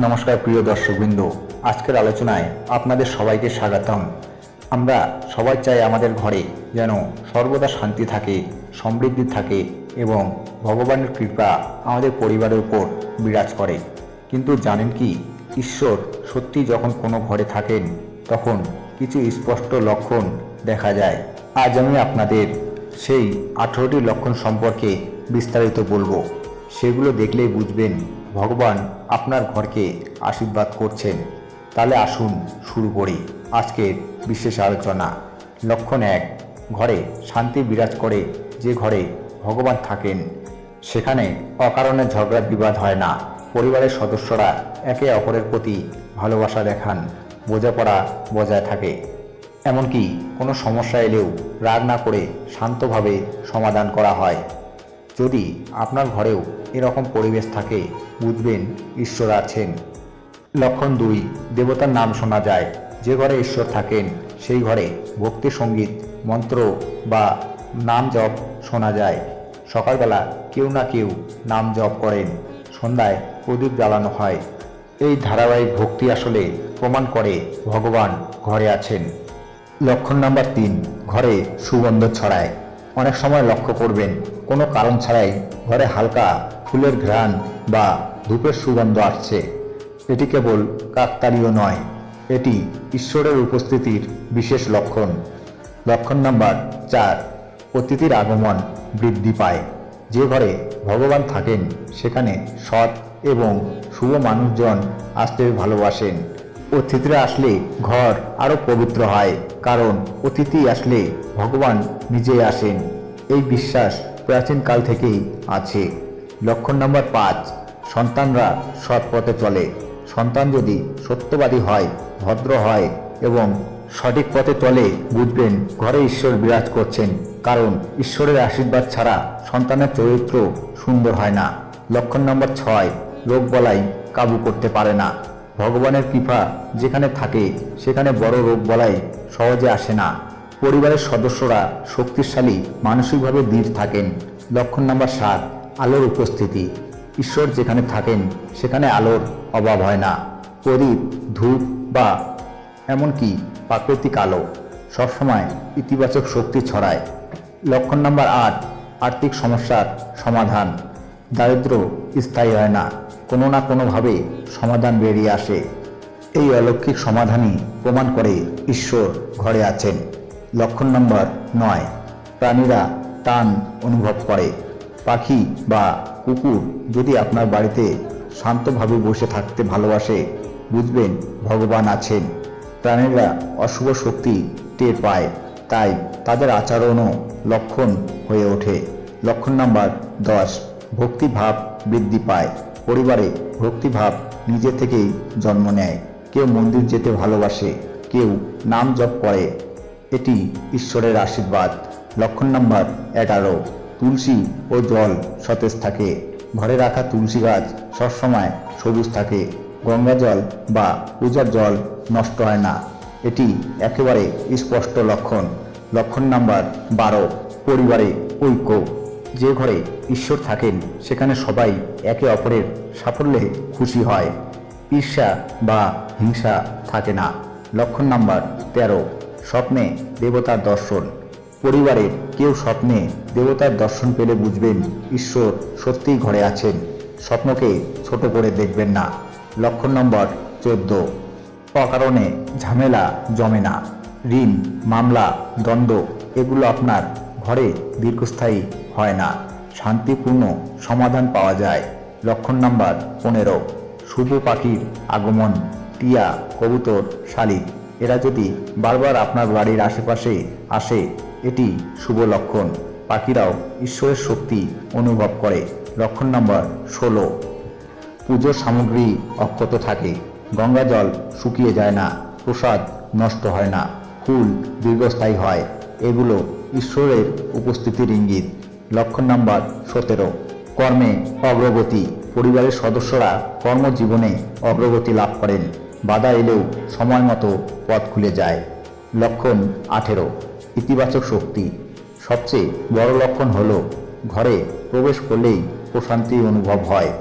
নমস্কার, প্রিয় দর্শকবৃন্দ। আজকের আলোচনায় আপনাদের সবাইকে স্বাগতম। আমরা সবাই চাই আমাদের ঘরে যেন সর্বদা শান্তি থাকে, সমৃদ্ধি থাকে এবং ভগবানের কৃপা আমাদের পরিবারের উপর বিরাজ করে। কিন্তু জানেন কি, ঈশ্বর সত্যি যখন কোনো ঘরে থাকেন, তখন কিছু স্পষ্ট লক্ষণ দেখা যায়। আজ আমি আপনাদের সেই আঠেরোটি লক্ষণ সম্পর্কে বিস্তারিত বলব। সেগুলো দেখলেই বুঝবেন ভগবান আপনার ঘরকে আশীর্বাদ করছেন। তাহলে আসুন শুরু করি আজকের বিশেষ আলোচনা। লক্ষণ এক, ঘরে শান্তি বিরাজ করে যে ঘরে ভগবান থাকেন, সেখানে অকারণে ঝগড়া বিবাদ হয় না। পরিবারের সদস্যরা একে অপরের প্রতি ভালোবাসা দেখান, বোঝাপড়া বজায় থাকে। এমনকি কোনো সমস্যা এলেও রাগ না করে শান্তভাবে সমাধান করা হয়। যদি আপনার ঘরেও এরকম পরিবেশ থাকে, বুঝবেন ঈশ্বর আছেন। লক্ষণ দুই, দেবতার নাম শোনা যায়। যে ঘরে ঈশ্বর থাকেন, সেই ঘরে ভক্তি, সংগীত, মন্ত্র বা নাম জপ শোনা যায়। সকালবেলা কেউ না কেউ নাম জপ করেন। সন্ধ্যায় প্রদীপ জ্বালানো হয়। এই ধারাবাহিক ভক্তি আসলে প্রমাণ করে ভগবান ঘরে আছেন। লক্ষণ নাম্বার তিন, ঘরে সুগন্ধ ছড়ায়। অনেক সময় লক্ষ্য করবেন, কোনো কারণ ছাড়াই ঘরে হালকা ফুলের ঘ্রাণ বা ধূপের সুগন্ধ আসছে। এটি কেবল কাকতালীয় নয়, এটি ঈশ্বরের উপস্থিতির বিশেষ লক্ষণ। লক্ষণ নাম্বার চার, অতিথির আগমন বৃদ্ধি পায়। যে ঘরে ভগবান থাকেন, সেখানে সৎ এবং শুভ মানুষজন আসতে ভালোবাসেন। অতিথিরা আসলে ঘর আরও পবিত্র হয়, কারণ অতিথি আসলে ভগবান নিজেই আসেন। এই বিশ্বাস প্রাচীনকাল থেকেই আছে। লক্ষণ নম্বর পাঁচ, সন্তানরা সৎ পথে চলে। সন্তান যদি সত্যবাদী হয়, ভদ্র হয় এবং সঠিক পথে চলে, বুঝবেন ঘরে ঈশ্বর বিরাজ করছেন, কারণ ঈশ্বরের আশীর্বাদ ছাড়া সন্তানের চরিত্র সুন্দর হয় না। লক্ষণ নম্বর ছয়, রোগ বলাই কাবু করতে পারে না। ভগবানের কৃপা যেখানে থাকে, সেখানে বড় রোগ বলাই সহজে আসে না। পরিবারের সদস্যরা শক্তিশালী, মানসিকভাবে দৃঢ় থাকেন। লক্ষণ নাম্বার সাত, আলোর উপস্থিতি। ঈশ্বর যেখানে থাকেন, সেখানে আলোর অভাব হয় না। প্রদীপ, ধূপ বা এমনকি প্রাকৃতিক আলো সবসময় ইতিবাচক শক্তি ছড়ায়। লক্ষণ নাম্বার আট, আর্থিক সমস্যার সমাধান। দারিদ্র স্থায়ী হয় না। কোনো না কোনোভাবে সমাধান বেরিয়ে আসে। এই অলৌকিক সমাধানই প্রমাণ করে ঈশ্বর ঘরে আছেন। লক্ষণ নম্বর নয়, প্রাণীরা টান অনুভব করে। পাখি বা কুকুর যদি আপনার বাড়িতে শান্তভাবে বসে থাকতে ভালোবাসে, বুঝবেন ভগবান আছেন। প্রাণীরা অশুভ শক্তি টের পায়, তাই তাদের আচরণও লক্ষণ হয়ে ওঠে। লক্ষণ নাম্বার দশ, ভক্তিভাব বৃদ্ধি পায়। পরিবারে ভক্তিভাব নিজে থেকেই জন্ম নেয়। কেউ মন্দির যেতে ভালোবাসে, কেউ নাম জপ করে। এটি ঈশ্বরের আশীর্বাদ। লক্ষণ নাম্বার এগারো। তুলসী ও জল সতেজ থাকে। ঘরে রাখা তুলসী গাছ সবসময় সবুজ থাকে। গঙ্গা জল বা পূজার জল নষ্ট হয় না। এটি একেবারে স্পষ্ট লক্ষণ। লক্ষণ নাম্বার বারো। পরিবারে ঐক্য। যে ঘরে ঈশ্বর থাকেন, সেখানে সবাই একে অপরের সাফল্যে খুশি হয়। ঈর্ষা বা হিংসা থাকে না। লক্ষণ নাম্বার তেরো, স্বপ্নে দেবতার দর্শন। পরিবারে কেউ স্বপ্নে দেবতার দর্শন পেলে বুঝবেন ঈশ্বর সত্যিই ঘরে আছেন। স্বপ্নকে ছোট করে দেখবেন না। লক্ষণ নম্বর চোদ্দ, অকারণে ঝামেলা জমে না। ঋণ, মামলা দ্বন্দ্ব এগুলো আপনার ঘরে দীর্ঘস্থায়ী হয় না। শান্তিপূর্ণ সমাধান পাওয়া যায়। লক্ষণ নাম্বার পনেরো। শুভ পাখির আগমন। টিয়া, কবুতর, শালিক। এরা যদি বারবার আপনার বাড়ির আশেপাশে আসে, এটি শুভ লক্ষণ। পাখিরাও ঈশ্বরের শক্তি অনুভব করে। লক্ষণ নম্বর ষোলো। পুজোর সামগ্রী অক্ষত থাকে। গঙ্গা জল শুকিয়ে যায় না। প্রসাদ নষ্ট হয় না। ফুল দীর্ঘস্থায়ী হয়। এগুলো ঈশ্বরের উপস্থিতির ইঙ্গিত। লক্ষণ নাম্বার সতেরো। কর্মে অগ্রগতি। পরিবারের সদস্যরা কর্মজীবনে অগ্রগতি লাভ করেন। বাধা এলেও সময় মতো পথ খুলে যায়। লক্ষণ আঠেরো। ইতিবাচক শক্তি। সবচেয়ে বড় লক্ষণ হল, ঘরে প্রবেশ করলেই প্রশান্তি অনুভব হয়।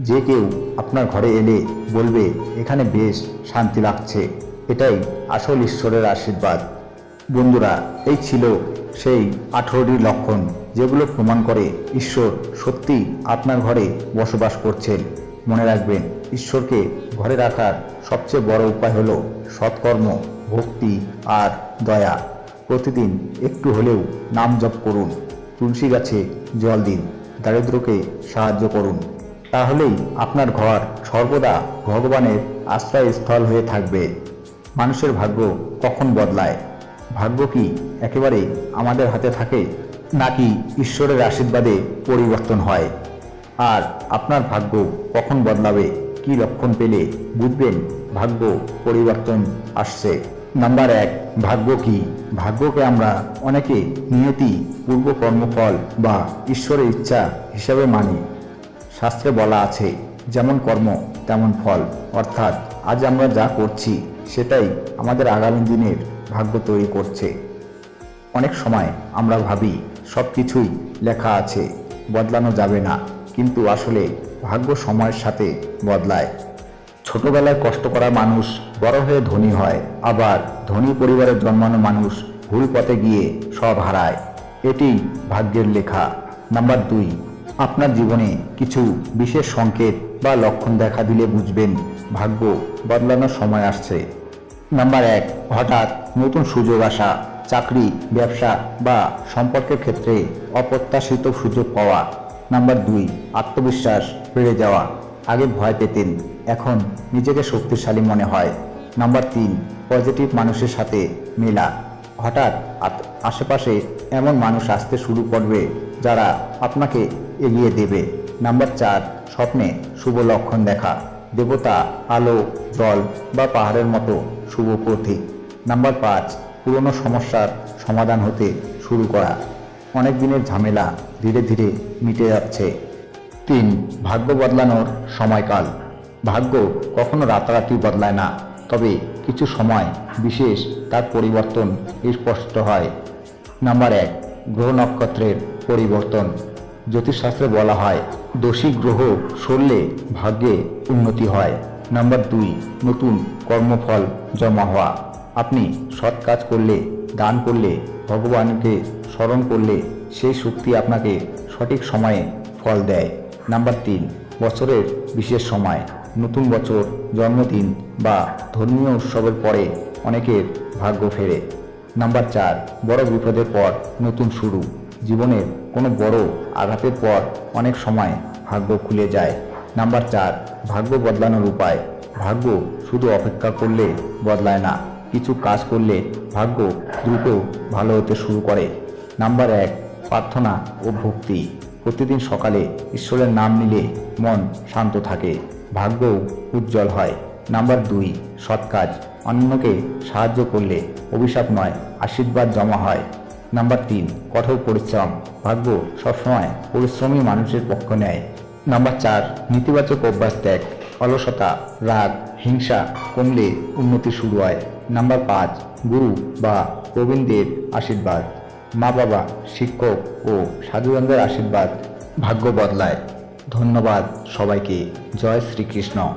যে কেউ আপনার ঘরে এলে বলবে, এখানে বেশ শান্তি লাগছে। এটাই আসল ঈশ্বরের আশীর্বাদ। বন্ধুরা, এই ছিল সেই আঠেরোটি লক্ষণ যেগুলো প্রমাণ করে ঈশ্বর সত্যি আপনার ঘরে বসবাস করছেন। মনে রাখবেন, ঈশ্বরকে ঘরে রাখার সবচেয়ে বড় উপায় হলো সৎকর্ম, ভক্তি আর দয়া। প্রতিদিন একটু হলেও নাম জপ করুন, তুলসী গাছে জল দিন, দারিদ্রকে সাহায্য করুন। তাহলেই আপনার ঘর সর্বদা ভগবানের আশ্রয়স্থল হয়ে থাকবে। মানুষের ভাগ্য কখন বদলায়? ভাগ্য কি একেবারে আমাদের হাতে থাকে নাকি ঈশ্বরের আশীর্বাদে পরিবর্তন হয়? আর আপনার ভাগ্য কখন বদলাবে? কি লক্ষণ পেলে বুঝবেন ভাগ্য পরিবর্তন আসছে? নাম্বার এক, ভাগ্য কি? ভাগ্যকে আমরা অনেকে নিয়তি, পূর্ব কর্মফল বা ঈশ্বরের ইচ্ছা হিসাবে মানি। শাস্ত্রে বলা আছে, যেমন কর্ম, তেমন ফল। অর্থাৎ আজ আমরা যা করছি, সেটাই আমাদের আগামী দিনের ভাগ্য তৈরি করছে। অনেক সময় আমরা ভাবি, সব কিছুই লেখা আছে, বদলানো যাবে না। কিন্তু আসলে ভাগ্য সময়ের সাথে বদলায়। ছোটবেলায় কষ্ট করা মানুষ বড় হয়ে ধনী হয়, আবার ধনী পরিবারে জন্মানো মানুষ ভুল পথে গিয়ে সব হারায়। এটি ভাগ্যের লেখা। নাম্বার দুই, আপনার জীবনে কিছু বিশেষ সংকেত বা লক্ষণ দেখা দিলে বুঝবেন, ভাগ্য বদলানোর সময় আসছে। নাম্বার এক, হঠাৎ নতুন সুযোগ আসা, চাকরি, ব্যবসা বা সম্পর্কের ক্ষেত্রে অপ্রত্যাশিত সুযোগ পাওয়া। নাম্বার দুই, আত্মবিশ্বাস বেড়ে যাওয়া। আগে ভয় পেতেন, এখন নিজেকে শক্তিশালী মনে হয়। নাম্বার তিন, পজিটিভ মানুষের সাথে মেলা। হঠাৎ আশেপাশে এমন মানুষ আসতে শুরু করবে যারা আপনাকে এগিয়ে দেবে। নাম্বার চার, স্বপ্নে শুভ লক্ষণ দেখা। দেবতা, আলো, জল বা পাহাড়ের মতো শুভ প্রতীক নাম্বার পাঁচ, পুরনো সমস্যার সমাধান হতে শুরু করা। অনেক দিনের ঝামেলা ধীরে ধীরে মিটে যাচ্ছে। তিন, ভাগ্য বদলানোর সময়কাল। ভাগ্য কখনো রাতারাতি বদলায় না, তবে কিছু সময় বিশেষ তার পরিবর্তন স্পষ্ট হয়। নাম্বার এক, গ্রহ নক্ষত্রের পরিবর্তন। জ্যোতিষশাস্ত্রে বলা হয়, দোষী গ্রহ সরলে ভাগ্যে উন্নতি হয়। নাম্বার দুই, নতুন কর্মফল জমা হওয়া। আপনি সৎ কাজ করলে, দান করলে, ভগবানকে স্মরণ করলে সেই শক্তি আপনাকে সঠিক সময়ে ফল দেয়। নাম্বার তিন, বছরের বিশেষ সময়। নতুন বছর, জন্মদিন বা ধর্মীয় উৎসবের পরে অনেকের ভাগ্য ফেরে। নাম্বার চার, বড় বিপদের পর নতুন শুরু। জীবনের কোনো বড় আঘাতের পর অনেক সময় ভাগ্য খুলে যায়। নাম্বার চার, ভাগ্য বদলানোর উপায়। ভাগ্য শুধু অপেক্ষা করলে বদলায় না, কিছু কাজ করলে ভাগ্য দ্রুত ভালো হতে শুরু করে। নাম্বার এক, প্রার্থনা ও ভক্তি। প্রতিদিন সকালে ঈশ্বরের নাম নিলে মন শান্ত থাকে ভাগ্য উজ্জ্বল হয়। নাম্বার দুই, সৎ কাজ। অন্যকে সাহায্য করলে অভিশাপ নয়, আশীর্বাদ জমা হয়। নাম্বার তিন, কঠোর পরিশ্রম। ভাগ্য সবসময় পরিশ্রমী মানুষের পক্ষ নেয়। নাম্বার চার, নেতিবাচক অভ্যাস ত্যাগ। অলসতা, রাগ, হিংসা কমলে উন্নতি শুরু হয়। নাম্বার পাঁচ, গুরু বা প্রবীণদের আশীর্বাদ। মা বাবা, শিক্ষক ও সাধুজনদের আশীর্বাদ ভাগ্য বদলায়। ধন্যবাদ সবাইকে। জয় শ্রীকৃষ্ণ।